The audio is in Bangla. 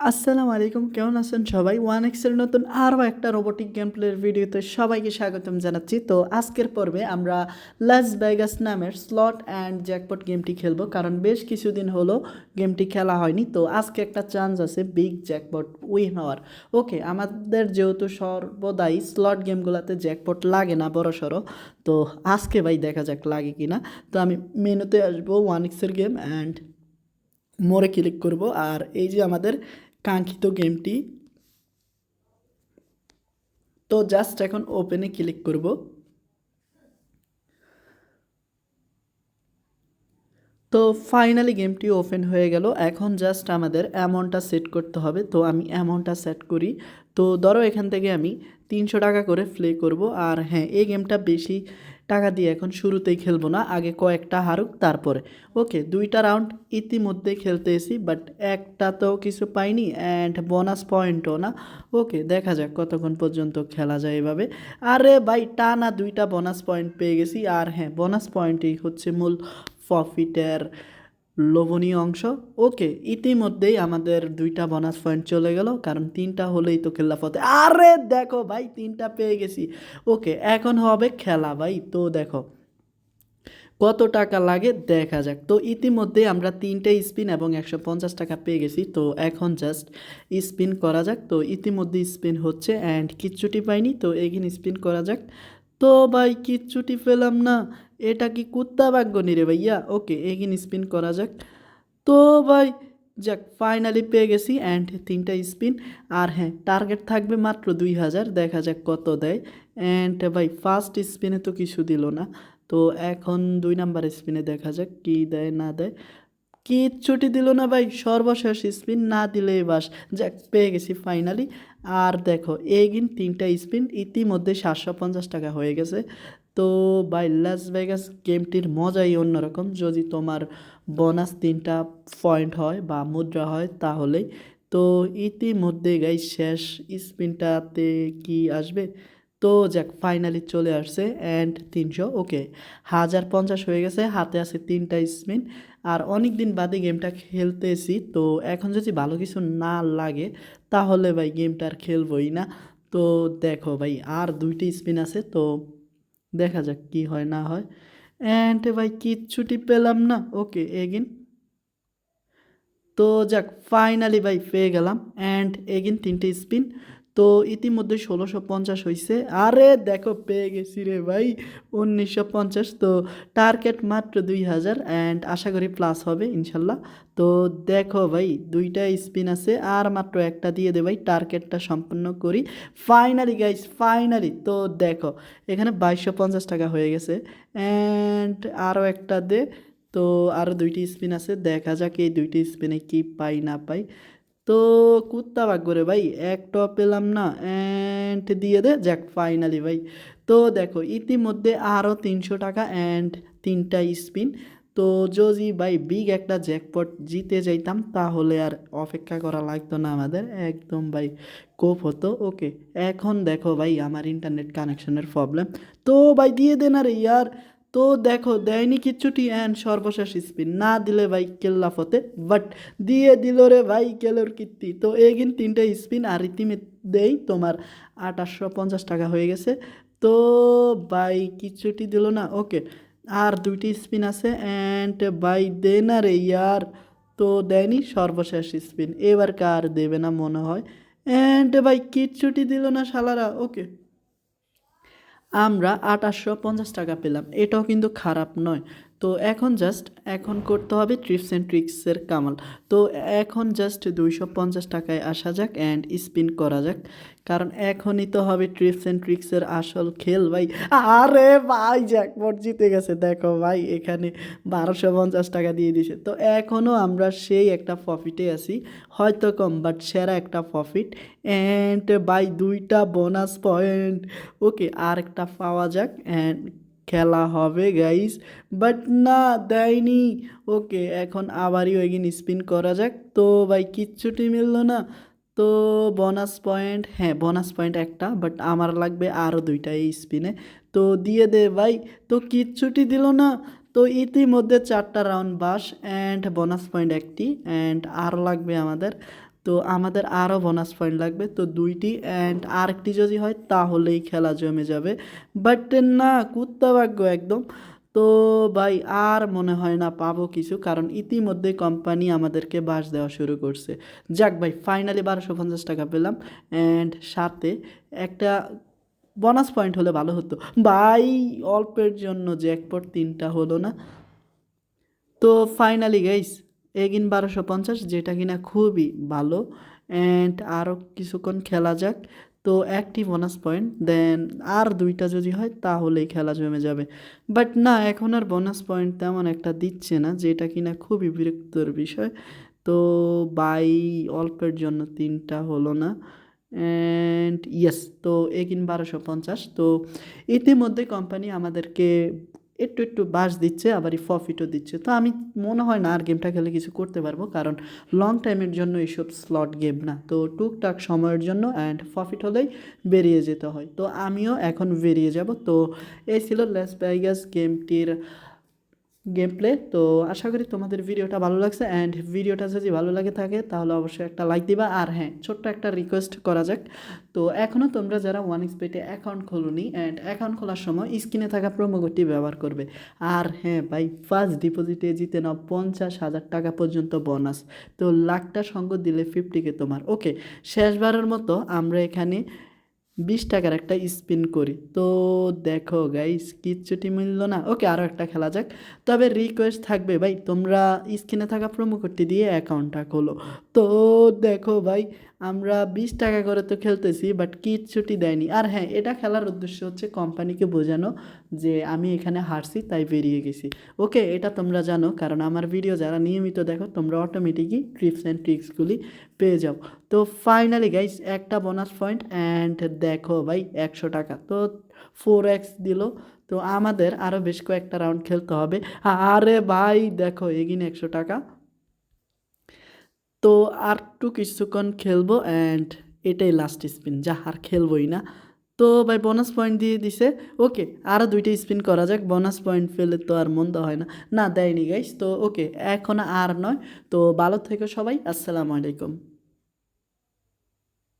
আসসালামু আলাইকুম, কেমন আছেন সবাই? ওয়ান এক্সের নতুন আরও একটা রোবোটিক গেম প্লের ভিডিওতে সবাইকে স্বাগতম জানাচ্ছি। তো আজকের পর্বে আমরা লাস ভেগাস নামের স্লট অ্যান্ড জ্যাকপট গেমটি খেলব, কারণ বেশ কিছুদিন হলো গেমটি খেলা হয়নি। তো আজকে একটা চান্স আছে বিগ জ্যাকপট উইন হওয়ার। ওকে আমাদের যেহেতু সর্বদাই স্লট গেমগুলোতে জ্যাকপট লাগে না, বড় সড়ো। তো আজকে ভাই দেখা যাক লাগে কি না তো আমি মেনুতে আসব ওয়ান এক্সের গেম অ্যান্ড মোড়ে ক্লিক করব। আর এই যে আমাদের কাঙ্ক্ষিত গেমটি। তো জাস্ট এখন ওপেনে ক্লিক করব। তো ফাইনালি গেমটি ওপেন হয়ে গেল। এখন জাস্ট আমাদের অ্যামাউন্টটা সেট করতে হবে। তো আমি অ্যামাউন্টটা সেট করি। তো ধরো এখান থেকে আমি তিনশো টাকা করে প্লে করব। আর হ্যাঁ এই গেমটা বেশি টাকা দিয়ে এখন শুরুতেই খেলব না, আগে কয়েকটা হারুক তারপরে। ওকে, দুইটা রাউন্ড ইতিমধ্যে খেলতে এসি বাট একটা তো কিছু পাইনি অ্যান্ড বোনাস পয়েন্টও না। ওকে, দেখা যাক কতক্ষণ পর্যন্ত খেলা যায় এভাবে। আরে ভাই, টানা দুইটা বোনাস পয়েন্ট পেয়ে গেছি, আর হ্যাঁ বোনাস পয়েন্টই হচ্ছে মূল প্রফিটের লোভনীয় অংশ। ওকে, ইতিমধ্যেই আমাদের দুইটা বোনাস পয়েন্ট চলে গেল, কারণ তিনটা হলেই তো খেলা ফতে আরে দেখো ভাই, তিনটা পেয়ে গেছি। ওকে, এখন হবে খেলা ভাই। তো দেখো, কত টাকা লাগে দেখা যাক। তো ইতিমধ্যে আমরা তিনটে স্পিন এবং একশো পঞ্চাশ টাকা পেয়ে গেছি। তো এখন জাস্ট স্পিন করা যাক। তো ইতিমধ্যে স্পিন হচ্ছে অ্যান্ড কিচ্ছুটি পাইনি। তো এগিন স্পিন করা যাক। তো ভাই, কিচ্ছুটি পেলাম না। এটা কি কুত্তা ভাগ্য নি রে ভাইয়া? ওকে, এগিন স্পিন করা যাক। তো ভাই, যাক ফাইনালি পেয়ে গেছি অ্যান্ড তিনটা স্পিন। আর হ্যাঁ টার্গেট থাকবে মাত্র দুই হাজার, দেখা যাক কত দেয়। অ্যান্ড ভাই ফার্স্ট স্পিনে তো কিছু দিল না। তো এখন দুই নাম্বার স্পিনে দেখা যাক কি দেয়, না দেয়। কিচ্ছুটি দিল না ভাই, সর্বশেষ স্পিন না দিলে বাস। যাক, পেয়ে গেছি ফাইনালি আর দেখো, এগিন তিনটা স্পিন ইতিমধ্যে সাতশো পঞ্চাশ টাকা হয়ে গেছে। তো বাই লাস ভেগাস গেমটির মজাই অন্যরকম। যদি তোমার বোনাস তিনটা পয়েন্ট হয় বা মুদ্রা হয় তাহলেই। তো ইতিমধ্যে গাই শেষ স্পিনটাতে কি আসবে? তো যাক ফাইনালি চলে আসছে অ্যান্ড তিনশো ওকে হাজার পঞ্চাশ হয়ে গেছে, হাতে আছে তিনটা স্পিন। আর অনেক দিন বাদে গেমটা খেলতেছি, তো এখন যদি ভালো কিছু না লাগে, তাহলে ভাই গেমটা আর খেলবই না। তো দেখো ভাই, আর দুইটি স্পিন আছে, তো দেখা যাক কি হয় না হয়। অ্যান্ড ভাই কিচ্ছুটি পেলাম না ওকে এগিন তো যাক ফাইনালি ভাই পেয়ে গেলাম অ্যান্ড এগিন তিনটে স্পিন। তো ইতিমধ্যে ষোলোশো পঞ্চাশ হয়েছে আরে দেখো, পেয়ে গেছি রে ভাই, উনিশশো পঞ্চাশ। তো টার্গেট মাত্র দুই হাজার অ্যান্ড আশা করি প্লাস হবে, ইনশাল্লাহ। তো দেখো ভাই, দুইটা স্পিন আছে, আর মাত্র একটা দিয়ে দে ভাই টার্গেটটা সম্পন্ন করি। ফাইনালি গাইস ফাইনালি তো দেখো, এখানে বাইশশো পঞ্চাশ টাকা হয়ে গেছে। অ্যান্ড আরও একটা দে, তো আরও দুইটি স্পিন আছে, দেখা যাক এই দুইটি স্পিনে কি পাই না পাই। তো কুত্তা ভাগ করে ভাই একটা পেলাম না অ্যান্ড দিয়ে দে, যাক ফাইনালি ভাই। তো দেখো, ইতিমধ্যে আরও তিনশো টাকা অ্যান্ড তিনটা স্পিন তো যদি ভাই বিগ একটা জ্যাকপট জিতে যাইতাম, তাহলে আর অপেক্ষা করা লাগতো না আমাদের, একদম ভাই কোপ হতো। ওকে, এখন দেখো ভাই, আমার ইন্টারনেট কানেকশনের প্রবলেম তো ভাই, দিয়ে দে না রে ইয়ার তো দেখো, দেয়নি কিচ্ছুটি অ্যান্ড সর্বশেষ স্পিন না দিলে ভাই কেল্লা ফতে বাট দিয়ে দিল রে ভাই কেলোর কীর্তি। তো এগিন তিনটে স্পিন আর ইতিমধ্যেই তোমার আঠাশশো পঞ্চাশ টাকা হয়ে গেছে। তো ভাই কিচ্ছুটি দিল না। ওকে, আর দুইটি স্পিন আছে অ্যান্ড বাই দে না রে ইয়ার। তো দেয়নি সর্বশেষ স্পিন এবার কার দেবে না মনে হয়। অ্যান্ড ভাই কিচ্ছুটি দিল না শালারা। ওকে। আমরা আঠাশশো পঞ্চাশ টাকা পেলাম। এটাও কিন্তু খারাপ নয়। তো এখন জাস্ট এখন করতে হবে ট্রিপস অ্যান্ড ট্রিক্সের কামাল। তো এখন জাস্ট দুইশো পঞ্চাশ টাকায় আসা যাক অ্যান্ড স্পিন করা যাক। কারণ এখনই তো হবে ট্রিপস অ্যান্ড ট্রিক্সের আসল খেল ভাই। আরে ভাই জ্যাকপট জিতে গেছে। দেখো ভাই, এখানে বারোশো পঞ্চাশ টাকা দিয়ে দিছে তো এখনও আমরা সেই একটা প্রফিটে আছি। হয়তো কম বাট সেরা একটা প্রফিট অ্যান্ড বাই দুইটা বোনাস পয়েন্ট ওকে আর একটা পাওয়া যাক অ্যান্ড খেলা হবে গাইস বাট না, দেয়নি। ওকে এখন আবারই ওইগিন স্পিন করা যাক। তো ভাই, কিচ্ছুটি মিললো না। তো বোনাস পয়েন্ট হ্যাঁ বোনাস পয়েন্ট একটা বাট আমার লাগবে আরও দুইটা এই স্পিনে তো দিয়ে দে ভাই। তো কিচ্ছুটি দিল না। তো ইতিমধ্যে চারটা রাউন্ড বাস অ্যান্ড বোনাস পয়েন্ট একটি অ্যান্ড আর লাগবে আমাদের তো আমাদের আরও বোনাস পয়েন্ট লাগবে। তো দুইটি অ্যান্ড আরেকটি যদি হয়, তাহলেই খেলা জমে যাবে। বাট না, কুত্তা ভাগ্য একদম। তো ভাই, আর মনে হয় না পাবো কিছু, কারণ ইতিমধ্যে কোম্পানি আমাদেরকে বাস দেওয়া শুরু করছে। যাক ভাই ফাইনালি বারোশো পঞ্চাশ টাকা পেলাম। অ্যান্ড সাথে একটা বোনাস পয়েন্ট হলে ভালো হতো। ভাই, অল্পের জন্য জ্যাকপট তিনটা হলো না। তো ফাইনালি গাইস এগিন বারোশো পঞ্চাশ, যেটা কিনা খুবই ভালো। অ্যান্ড আরও কিছুক্ষণ খেলা যাক। তো একটি বোনাস পয়েন্ট দেন আর দুইটা যদি হয়, তাহলেই খেলা জমে যাবে। বাট না, এখন আর বোনাস পয়েন্ট তেমন একটা দিচ্ছে না, যেটা কিনা খুবই বিরক্তর বিষয়। তো বাই অল্পের জন্য তিনটা হলো না। অ্যান্ড ইয়েস তো এগিন বারোশো পঞ্চাশ, তো ইতিমধ্যে কোম্পানি আমাদেরকে একটু একটু বাস দিচ্ছে, আবার প্রফিটও দিচ্ছে। তো আমি মনে হয় না আর গেমটা খেলে কিছু করতে পারব, কারণ লং টাইমের জন্য এইসব স্লট গেম না। তো টুকটাক সময়ের জন্য অ্যান্ড প্রফিট হলেই বেরিয়ে যেতে হয়। তো আমিও এখন বেরিয়ে যাব। তো এই ছিল লেস ব্যাগাস গেমটির গেম প্লে তো আশা করি তোমাদের ভিডিওটা ভালো লাগছে অ্যান্ড ভিডিওটা যদি ভালো লাগে থাকে, তাহলে অবশ্যই একটা লাইক দিবা, আর হ্যাঁ ছোট্ট একটা রিকোয়েস্ট করা যাক। তো এখনও তোমরা যারা ওয়ান এক্সপেটে অ্যাকাউন্ট খোলনি অ্যান্ড অ্যাকাউন্ট খোলার সময় স্ক্রিনে থাকা কোডটি ব্যবহার করবে। আর হ্যাঁ ভাই ফার্স্ট ডিপোজিটে জিতে নাও পঞ্চাশ হাজার টাকা পর্যন্ত বোনাস তো লাখটা সঙ্গ দিলে ফিফটিকে তোমার। ওকে শেষবারের মতো আমরা এখানে বিশ টাকার একটা স্পিন করি। তো দেখো গাইস কিচ্ছুটি মিললো না। ওকে আরও একটা খেলা যাক। তবে রিকোয়েস্ট থাকবে ভাই, তোমরা স্ক্রিনে থাকা প্রোমো কোডটি দিয়ে অ্যাকাউন্টটা খোলো। তো দেখো ভাই আমরা বিশ টাকা করে তো খেলতেছি বাট কিচ্ছুটি দেয়নি। আর হ্যাঁ এটা খেলার উদ্দেশ্য হচ্ছে কোম্পানিকে বোঝানো যে আমি এখানে হারছি, তাই বেরিয়ে গেছি। ওকে, এটা তোমরা জানো, কারণ আমার ভিডিও যারা নিয়মিত দেখো, তোমরা অটোমেটিকই ট্রিপস অ্যান্ড ট্রিক্সগুলি পেয়ে যাও। তো ফাইনালি গাইস একটা বোনাস পয়েন্ট অ্যান্ড দেখো ভাই, একশো টাকা। তো ফোর এক্স দিল। তো আমাদের আরও বেশ কয়েকটা রাউন্ড খেলতে হবে। আরে ভাই, দেখো এগিন একশো টাকা। তো আর টু কিছুক্ষণ খেলব অ্যান্ড এটাই লাস্ট স্পিন যা আর খেলবই না। তো ভাই বোনাস পয়েন্ট দিয়ে দিছে। ওকে আরও দুইটা স্পিন করা যাক বোনাস পয়েন্ট ফেলে তো আর মন্দ হয় না। না, দেয়নি গাইস তো ওকে এখন আর নয়। তো ভালো থেকে সবাই, আসসালামু আলাইকুম।